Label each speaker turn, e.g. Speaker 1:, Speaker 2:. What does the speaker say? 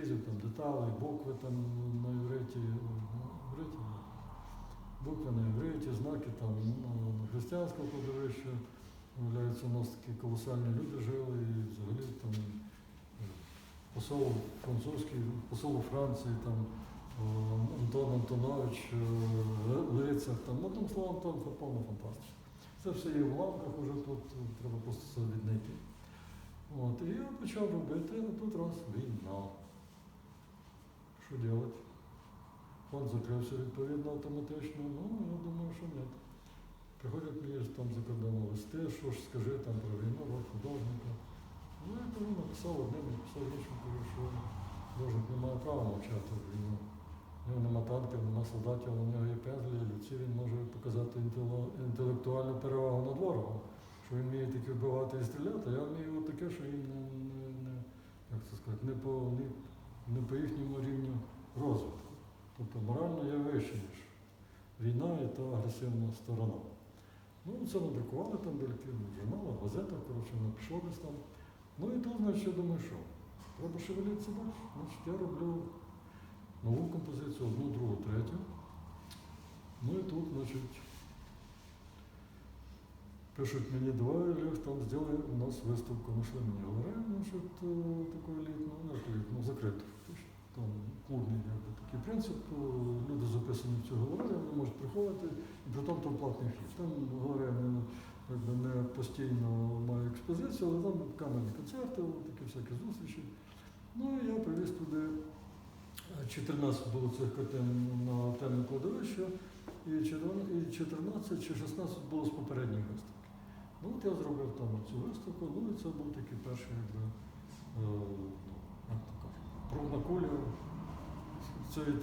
Speaker 1: там деталі, букви там на івриті, на букви на івриті, знаки там ну, на християнському кладовищі. Виявляється, у нас такі колосальні люди жили і взагалі там е, посол французький, посол Франції, там Антон Антонович, е, лицар, там, там словом, там повна фантастика. Це все є в ламках, уже тут е, треба просто це віднайти. От, і я почав робити, а тут раз війна. Що робити? Фонд закрився відповідно автоматично, ну я думаю, що ні. Приходять мені там за кордону листи, що ж скажи там про війну, про художника. Ну я кажу, написав одним, написав іншим, кажу, що художник не має права мовчати в війну. У нього нема танків, нема солдатів, у нього є пензлі, люці, він може показати інтелектуальну перевагу над ворогом. Що він вміє тільки вбивати і стріляти, я вмію таке, що їм не, не, не, як це сказати, не по, не, не по їхньому рівню розвитку. Тобто морально я вище, ніж війна і та агресивна сторона. Ну, це надрукували там деякі в газетах, коротше, воно десь там. Ну і тут, значить, я думаю, що треба шевелитися далі. Значить, я роблю нову композицію, одну, другу, третю. Ну і тут, значить, пишуть мені, давай, Олег, там сделай у нас виставку нашли мені галерею, значить, е, таку елітну, ну, як елітну, закриту фактично. Там клубний якби, такий принцип, е, люди записані в цю галерею, вони можуть приходити, і при тому там платний вхід. Там галерея не, якби, не постійно має експозицію, але там камерні концерти, такі всякі зустрічі. Ну і я привіз туди е, 14 було цих картин на темне кладовище, і 14 чи 16 було з попередньої виставки. Ну от я зробив там цю виставку, ну і це був такий перший, якби, е, ну, як то теми.